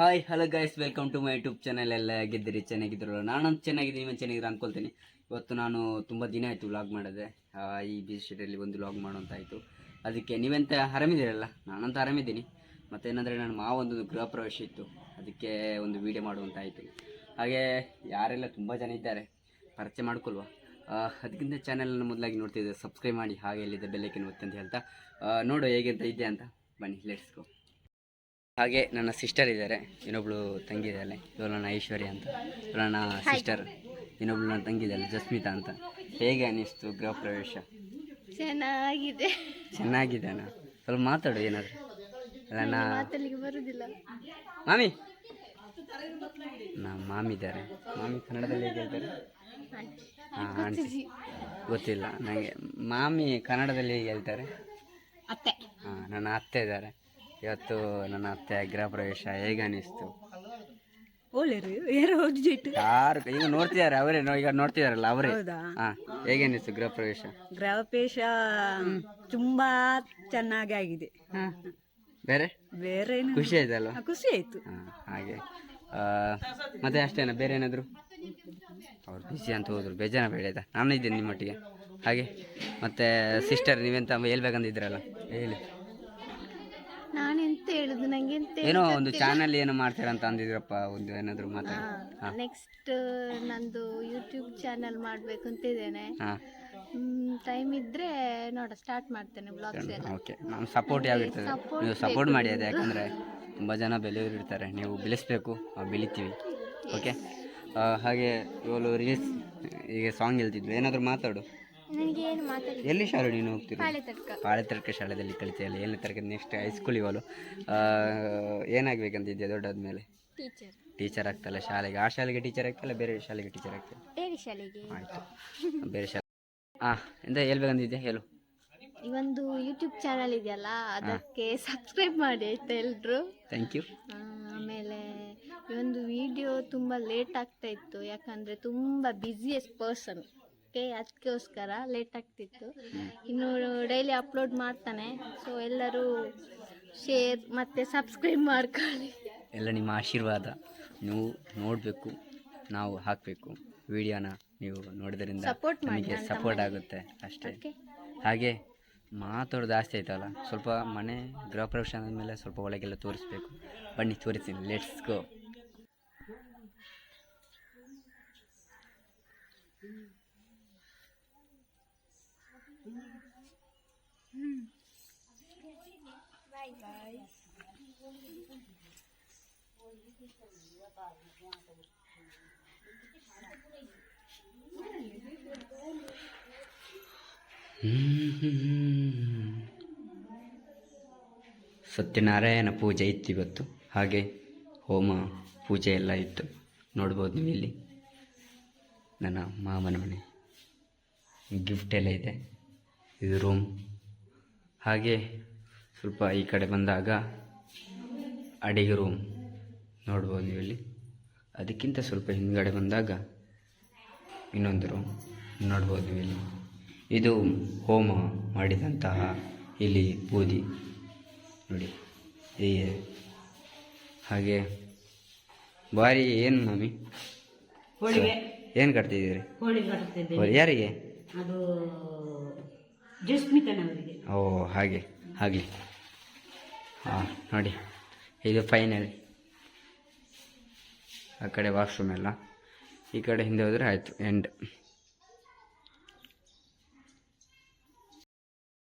Hi hello guys welcome to my YouTube channel ಎಲ್ಲ ಹೇಗಿದ್ದೀರಿ? ಚೆನ್ನಾಗಿದ್ರು ನಾನಂತೂ ಚೆನ್ನಾಗಿದ್ದೀನಿ ನೀವು ಚೆನ್ನಾಗಿದ್ರೆ ಅಂದ್ಕೊಳ್ತೀನಿ ಇವತ್ತು ನಾನು ತುಂಬ ದಿನ ಆಯಿತು ವ್ಲಾಗ್ ಮಾಡಿದೆ. ಈ ಬಿಸಿ ಶೀಟಲ್ಲಿ ಒಂದು ವ್ಲಾಗ್ ಮಾಡೋಂತ ಆಯಿತು ಅದಕ್ಕೆ ನೀವೆಂತ ಆರಾಮಿದ್ದೀರಲ್ಲ? ನಾನಂತ ಆರಾಮಿದ್ದೀನಿ. ಮತ್ತು ಏನಂದರೆ ನನ್ನ ಮಾವ ಒಂದು ಗೃಹ ಪ್ರವೇಶ ಇತ್ತು. ಅದಕ್ಕೆ ಒಂದು ವೀಡಿಯೋ ಮಾಡುವಂತಾಯಿತು. ಹಾಗೇ ಯಾರೆಲ್ಲ ತುಂಬ ಜನ ಇದ್ದಾರೆ ಪರಿಚಯ ಮಾಡ್ಕೊಲ್ವಾ ಆ, ಅದಕ್ಕಿಂತ ಚಾನಲನ್ನು ಮೊದಲಾಗಿ ನೋಡ್ತಿದ್ದೆ ಸಬ್ಸ್ಕ್ರೈಬ್ ಮಾಡಿ ಹಾಗೆ ಎಲ್ಲಿದೆ ಬೆಲ್ಲೈಕನ್ ಒತ್ತಂತ ಹೇಳ್ತಾ. ನೋಡು ಹೇಗೆ ಅಂತ ಇದೆ ಅಂತ. ಬನ್ನಿ ಲೆಟ್ಸ್ ಗೋ ಹಾಗೆ ನನ್ನ ಸಿಸ್ಟರ್ ಇದ್ದಾರೆ. ಇನ್ನೊಬ್ಳು ತಂಗಿ ಇದ್ದಾಳೆ ಇವಳು ನನ್ನ ಐಶ್ವರ್ಯ ಅಂತ. ಇವಳು ನನ್ನ ಸಿಸ್ಟರ್ ಇನ್ನೊಬ್ಳು ನನ್ನ ತಂಗಿ ಇದ್ದಾಳೆ ಜಸ್ಮಿತಾ ಅಂತ. ಹೇಗೆ ಅನ್ನಿಸ್ತು ಗೃಹ ಪ್ರವೇಶ? ಚೆನ್ನಾಗಿದೆ. ಚೆನ್ನಾಗಿದ್ದಾನ ಸ್ವಲ್ಪ ಮಾತಾಡು ಏನಾದ್ರು. ಅಲ್ಲ ಬರುದಿಲ್ಲ. ಮಾಮಿ! ನಮ್ಮ ಮಾಮಿ ಇದ್ದಾರೆ. ಮಾಮಿ ಕನ್ನಡದಲ್ಲಿ ಹೇಗೆ ಹೇಳ್ತಾರೆ? ಹಾಂ ಆಂಟಿ. ಗೊತ್ತಿಲ್ಲ. ನನಗೆ ಮಾಮಿ ಕನ್ನಡದಲ್ಲಿ ಹೇಗೆ ಹೇಳ್ತಾರೆ? ಅತ್ತೆ. ಹಾಂ ನನ್ನ ಅತ್ತೆ ಇದ್ದಾರೆ. ಇವತ್ತು ನನ್ನ ಅತ್ತೆ ಗೃಹ ಪ್ರವೇಶ ಹೇಗೆ ಅನಿಸ್ತು? ಒಳ್ಳೆರು ಯಾರು ಯಾರು ಈಗ ನೋಡ್ತಿದ್ದಾರೆ ಅವರೇ ನೋ- ಈಗ ನೋಡ್ತಿದಾರಲ್ಲ ಅವರೇ? ಹೌದಾ? ಹಾ ಹೇಗೆ ಪ್ರವೇಶ ಗೃಹ ಪ್ರವೇಶ ಗೃಹಪೇಶ ತುಂಬಾ ಚೆನ್ನಾಗಿ ಆಗಿದೆ. ಬೇರೆ? ಬೇರೆ ಏನು ಖುಷಿ ಆಯ್ತಲ್ವಾ? ಖುಷಿ ಆಯ್ತು. ಹಾ ಹಾಗೆ. ಆ, ಮತ್ತೆ ಅಷ್ಟೇನ ಬೇರೆ ಏನಾದರೂ? ಅವ್ರು ಬಿಸಿ ಅಂತ ಹೋದ್ರು ಬೇಜಾರ ಬೇಡ ಆಯ್ತಾ ನಾನು ಇದ್ದೀನಿ ನಿಮ್ಮೊಟ್ಟಿಗೆ. ಹಾಗೆ ಮತ್ತೆ ಸಿಸ್ಟರ್ ನೀವೆಂತ ಹೇಳ್ಬೇಕಂದಿದ್ರಲ್ಲ ಹೇಳಿ ನಾನೆಂತ ಹೇಳುದು ನಂಗೆ ಎಂತ ಏನೋ ಒಂದು ಚಾನಲ್ ಏನೋ ಅಂತ ಅಂದಿದ್ರಪ್ಪ ಒಂದು ಏನಾದ್ರು ಮಾತಾಡಿ ನೆಕ್ಸ್ಟ್ ನಂದು ಯೂಟ್ಯೂಬ್ ಚಾನಲ್ ಮಾಡ್ಬೇಕು ಅಂತ ಇದ್ದೇನೆ ಟೈಮ್ ಇದ್ರೆ ನೋಡ ಸ್ಟಾರ್ಟ್ ಮಾಡ್ತೇನೆ ಬ್ಲಾಗ್ಸ್ ಓಕೆ ನಮ್ಮ ಸಪೋರ್ಟ್ ಯಾವ ಇರ್ತದೆ ನೀವು ಸಪೋರ್ಟ್ ಮಾಡಿ ಅದು ಯಾಕಂದರೆ ತುಂಬ ಜನ ಬೆಳೆಯೋರು ಇರ್ತಾರೆ ನೀವು ಬೆಳೆಸ್ಬೇಕು ಬೆಳಿತೀವಿ ಓಕೆ ಹಾಗೆ ಇವಳು ರೀಲ್ಸ್ ಈಗ ಸಾಂಗ್ ಹೇಳ್ತಿದ್ವಿ ಏನಾದರೂ ಮಾತಾಡು ನನಗೆ ಏನು ಮಾತಾಡಿ ಎಲ್ಲಿ ಶಾಲೆ ನೀನು ಹೋಗ್ತೀರಿ? ಪಾಳೆ ತಡ್ಕ. ಶಾಲೆಯಲ್ಲಿ ಶಾಲೆಯಲ್ಲಿ ಇಲ್ಲ ಏಳನೇ ತರಗತಿ ನೆಕ್ಸ್ಟ್ ಹೈಸ್ಕೂಲ್ ಇವಳು ಏನಾಗಬೇಕಂತಿದ್ಯಾ ದೊಡ್ಡಾದ್ಮೇಲೆ? ಟೀಚರ್ ಟೀಚರ್ ಆಗ್ತಲ್ಲ ಶಾಲೆಗೆ. ಆ ಶಾಲೆಗೆ ಟೀಚರ್ ಆಗ್ತಲ್ಲ ಬೇರೆ ಶಾಲೆಗೆ ಟೀಚರ್ ಆಗ್ತಲ್ಲ ಬೇರೆ ಶಾಲೆಗೆ. ಆಯಿತು. ಬೇರೆ ಶಾಲೆ. ಹಾಂ ಎಂತ ಹೇಳ್ಬೇಕಂತಿದ್ಯಾ? ಹೇಳು. ಈ ಒಂದು ಯೂಟ್ಯೂಬ್ ಚಾನಲ್ ಇದೆಯಲ್ಲ ಅದಕ್ಕೆ ಸಬ್ಸ್ಕ್ರೈಬ್ ಮಾಡಿ ಆಯ್ತಾ ಎಲ್ರು? ಥ್ಯಾಂಕ್ ಯು ಆಮೇಲೆ ಈ ಒಂದು ವಿಡಿಯೋ ತುಂಬ ಲೇಟ್ ಆಗ್ತಾ ಇತ್ತು ಯಾಕಂದರೆ ತುಂಬ ಬ್ಯುಸಿಯೆಸ್ಟ್ ಪರ್ಸನ್ ಓಕೆ ಅದಕ್ಕೋಸ್ಕರ ಲೇಟ್ ಆಗ್ತಿತ್ತು. ಇನ್ನು ಡೈಲಿ ಅಪ್ಲೋಡ್ ಮಾಡ್ತಾನೆ. ಸೊ ಎಲ್ಲರೂ ಶೇರ್ ಮತ್ತು ಸಬ್ಸ್ಕ್ರೈಬ್ ಮಾಡ್ಕೊಳ್ಳಿ. ಎಲ್ಲ ನಿಮ್ಮ ಆಶೀರ್ವಾದ. ನೀವು ನೋಡಬೇಕು ನಾವು ಹಾಕಬೇಕು. ವಿಡಿಯೋನ ನೀವು ನೋಡಿದ್ರಿಂದ ಸಪೋರ್ಟ್ ಮಾಡಿ ನಮಗೆ ಸಪೋರ್ಟ್ ಆಗುತ್ತೆ ಅಷ್ಟೇ. ಹಾಗೆ ಮಾತಾಡೋದು ಜಾಸ್ತಿ ಆಯ್ತಲ್ಲ ಸ್ವಲ್ಪ ಮನೆ ಗೃಹ ಪ್ರವೇಶ ಆದಮೇಲೆ ಸ್ವಲ್ಪ ಒಳಗೆಲ್ಲ ತೋರಿಸ್ಬೇಕು. ಬನ್ನಿ ತೋರಿಸ್ತೀನಿ. ಲೆಟ್ಸ್ ಗೋ ಸತ್ಯನಾರಾಯಣ ಪೂಜೆ ಇತ್ತು ಇವತ್ತು ಹಾಗೆ ಹೋಮ ಪೂಜೆ ಎಲ್ಲ ಇತ್ತು. ನೋಡ್ಬೋದು ನೀವು ಇಲ್ಲಿ ನನ್ನ ಮಾಮನ ಮನೆ. ಗಿಫ್ಟ್ ಎಲ್ಲ ಇದೆ. ಇದು ರೂಮ್ ಹಾಗೆ ಸ್ವಲ್ಪ ಈ ಕಡೆ ಬಂದಾಗ ಅಡಿಗೆ ರೂಮ್ ನೋಡ್ಬೋದು ನೀವು ಇಲ್ಲಿ. ಅದಕ್ಕಿಂತ ಸ್ವಲ್ಪ ಹಿಂದ್ಗಡೆ ಬಂದಾಗ ಇನ್ನೊಂದು ರೂಮ್ ನೋಡ್ಬೋದು ನೀವು ಇಲ್ಲಿ. ಇದು ಹೋಮ ಮಾಡಿದಂತಹ ಇಲ್ಲಿ ಬೂದಿ. ನೋಡಿ. ಹೀಗೆ. ಹಾಗೆ. ಭಾರಿ ಏನು ಮಮ್ಮಿ ಏನು ಕಟ್ತಿದ್ದೀರಿ? ಯಾರಿಗೆ? ಅದು ಓ, ಹಾಗೆ ಆಗಲಿ ಹಾಂ, ನೋಡಿ ಇದು ಫೈನಲ್ ಆ ಕಡೆ ವಾಶ್ರೂಮ್ ಎಲ್ಲ. ಈ ಕಡೆ ಹಿಂದೆ ಹೋದರೆ ಆಯಿತು ಎಂಡ್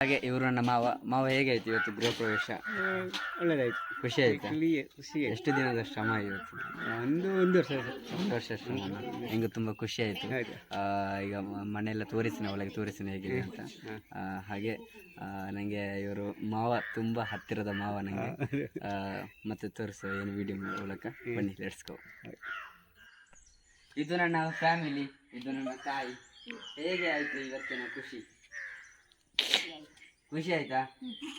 ಹಾಗೆ ಇವರು ನನ್ನ ಮಾವ ಮಾವ ಹೇಗಾಯ್ತು ಇವತ್ತು ಗೃಹ ಪ್ರವೇಶ ಒಳ್ಳೇದಾಯ್ತು. ಖುಷಿ ಆಯ್ತು? ಖುಷಿ ಎಷ್ಟು ದಿನದ ಶ್ರಮ ಇವತ್ತು? ಒಂದು ಒಂದು ವರ್ಷ ಒಂದು ವರ್ಷ ಶ್ರಮ. ಹೆಂಗೆ ತುಂಬ ಖುಷಿ ಆಯಿತು. ಈಗ ಮನೆಯೆಲ್ಲ ತೋರಿಸಿನ ಒಳಗೆ ತೋರಿಸಿನ ಹೇಗೆ ಅಂತ. ಆ, ಹಾಗೆ ನನಗೆ ಇವರು ಮಾವ ತುಂಬ ಹತ್ತಿರದ ಮಾವ ನನಗೆ ಮತ್ತೆ ತೋರಿಸು ಏನು ವಿಡಿಯೋ ಮೂಲಕ ಬನ್ನಿ ಲೆಟ್ಸ್ಕೋ ಇದು ನನ್ನ ಫ್ಯಾಮಿಲಿ ಇದು ನನ್ನ ತಾಯಿ. ಹೇಗೆ ಆಯಿತು ಇವತ್ತಿನ ಖುಷಿ? ಖುಷಿ ಆಯ್ತಾ?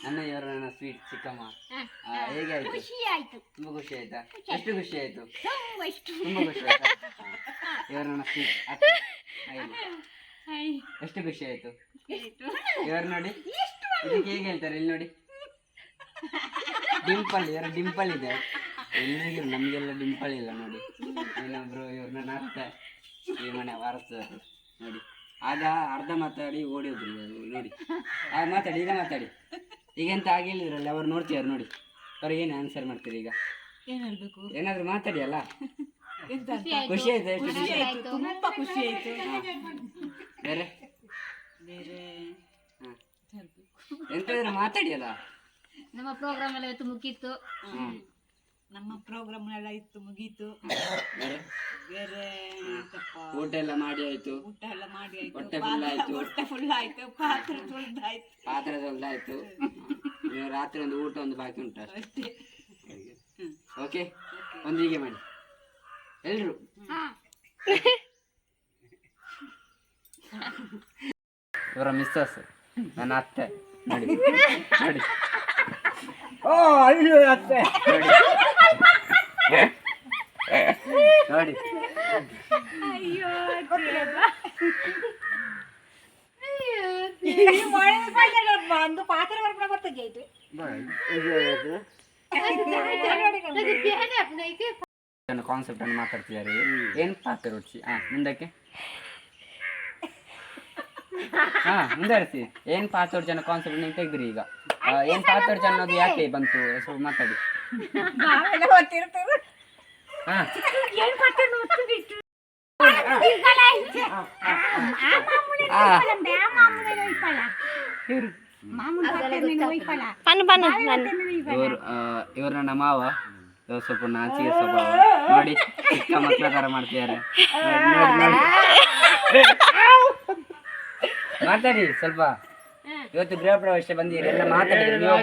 ನನ್ನ ಇವರು ನನ್ನ ಸ್ವೀಟ್ ಚಿಕ್ಕಮ್ಮ ಆ, ಹೇಗೆ ಆಯ್ತು? ಆಯ್ತು. ತುಂಬಾ ಖುಷಿ ಆಯ್ತಾ? ಎಷ್ಟು ಖುಷಿ ಆಯ್ತು? ತುಂಬ ಇಷ್ಟ ತುಂಬಾ ಖುಷಿ ಆಯ್ತಾ? ಇವರು ನನ್ನ ಸ್ವೀಟ್ ಅತ್ತೆ ಹಾಗೆ. ಎಷ್ಟು ಖುಷಿ ಆಯ್ತು? ಇವರು ನೋಡಿ. ಇದಕ್ಕೆ ಹೇಗೆ ಹೇಳ್ತಾರೆ? ಇಲ್ಲಿ ನೋಡಿ. ಡಿಂಪಲ್ ಇವರ ಡಿಂಪಲ್ ಇದೆ. ಎಲ್ಲರಿಗೂ ನಮಗೆಲ್ಲ ಡಿಂಪಲ್ ಇಲ್ಲ ನೋಡಿ. ಇನ್ನೊಬ್ರು ಇವ್ರನ್ನ ನಾಷ್ಟ ಈ ಮನೆ ವಾರಸ್ತಾರೆ ನೋಡಿ. ಆಗ ಅರ್ಧ ಮಾತಾಡಿ ಓಡಿ ಹೋದ್ರು ನೋಡಿ. ಆಗ ಮಾತಾಡಿ ಈಗ ಮಾತಾಡಿ. ಈಗೆಂತ ಆಗಿಲ್ಲದ್ರಲ್ಲ ಅವ್ರು ನೋಡ್ತೀವ್ರು ನೋಡಿ. ಅವ್ರಿಗೆ ಏನು ಆನ್ಸರ್ ಮಾಡ್ತೀರಿ ಈಗ? ಏನ್ ಹೇಳ್ಬೇಕು? ಏನಾದ್ರು ಮಾತಾಡಿ ಅಲ್ಲ? ಎಂತ ಖುಷಿ ಆಯ್ತು. ಖುಷಿ ಆಯ್ತು ತುಂಬಾ ಖುಷಿ ಆಯ್ತು. ಬೇರೆ? ಬೇರೆ? ಎಂತಾದ್ರೂ ಎಂತಾದ್ರು ಮಾತಾಡಿ ಅಲ್ಲ? ನಮ್ಮ ಪ್ರೋಗ್ರಾಮ್ ಎಲ್ಲ ಇವತ್ತು ಮುಗಿತ್ತು ನಮ್ಮ ಪ್ರೋಗ್ರಾಮ್ ಎಲ್ಲ ಇತ್ತು ಮುಗೀತು. ಬೇರೆ? ಎಂತಪ್ಪ? ಊಟ ಎಲ್ಲ ಮಾಡಿ ಆಯ್ತು. ಊಟ ಎಲ್ಲ ಮಾಡಿ ಆಯ್ತು. ಹೊಟ್ಟೆ full ಆಯ್ತು. ಹೊಟ್ಟೆ ಫುಲ್ ಆಯ್ತು. ಪಾತ್ರೆ ತೊಳ್ದಾಯ್ತು. ಪಾತ್ರೆ ತೊಳ್ದಾಯ್ತು. ನೀವು ರಾತ್ರಿ ಒಂದು ಊಟ ಒಂದು ಬಾಕಿ ಉಂಟು ಅಷ್ಟೇ. ಅಷ್ಟೇ. ಓಕೆ ಒಂದು ಹೀಗೆ ಮಾಡಿ. ಎಲ್ರು? ಇವರ ಮಿಸ್ಸಸ್ ನನ್ನ ಅತ್ತೆ. ನೋಡಿ. ನೋಡಿ. ಓ ಅಯ್ಯೋ ಅತ್ತೆ. ನೋಡಿ ಒಂದು ಪಾತ್ರೆ ಬರ್ಬಿಡ ಬರ್ತದೆ ಆಯ್ತು ಕಾನ್ಸೆಪ್ಟ್ ಅನ್ನು ಮಾತಾಡ್ತಿದ್ದಾರೆ. ಏನ್ ಪಾತ್ರೆ ರುಚಿ? ಹಾ ಮುಂದಕ್ಕೆ. ಹಾ ಮುಂದುವರಿಸಿ. ಏನ್ ಪಾತ್ರೆ ಜನ ಕಾನ್ಸೆಪ್ಟ್ ನೀವು ತೆಗ್ದ್ರಿ ಈಗ. ಏನ್ ಏನ್ ಜನ ಅನ್ನೋದು ಯಾಕೆ ಬಂತು? ಸ್ವಲ್ಪ ಮಾತಾಡಿ. ಇವರು ಇವ್ರು ನನ್ನ ಮಾವ. ಇವ್ರು ಸ್ವಲ್ಪ ನಾಚಿಕೆ ಸ್ವಭಾವ. ನೋಡಿ ಚಿಕ್ಕ ಮಕ್ಕಳ ತರ ಮಾಡ್ತಿದ್ದಾರೆ. ಮಾತಾಡಿ ಸ್ವಲ್ಪ. ಇವತ್ತು ಗೃಹ ಪ್ರವೇಶ ಬಂದಿರಿ ಎಲ್ಲ ಮಾತಾಡಿ ನೀವು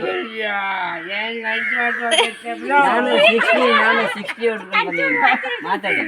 ನಾನು ಸಿಕ್ಸ್ಟಿ ನಾನು ಸಿಕ್ಸ್ಟಿ ಬಂದಿದ್ದೀನಿ. ಮಾತಾಡಿ.